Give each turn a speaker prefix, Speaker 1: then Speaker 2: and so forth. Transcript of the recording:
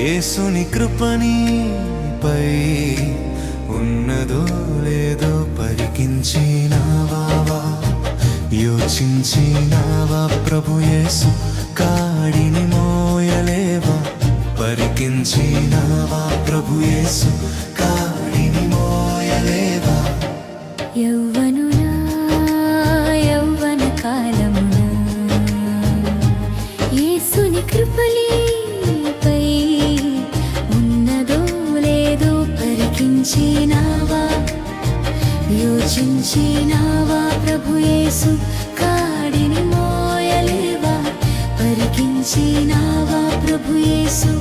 Speaker 1: యేసుని కృపని పై ఉన్నదో లేదో పరికించినావా యోచించినావా ప్రభు యేసు? కాడిని మోయలేవా? పరికించినావా ప్రభు యేసు? కాడిని మోయలేవా?
Speaker 2: యౌవనునా యౌవన కాలమునా? యేసుని కృపలే యోచించినావా యోచించినావా ప్రభుయేసు కాడిని మోయలేవా? పరికించినావా ప్రభుయేసు యేసు?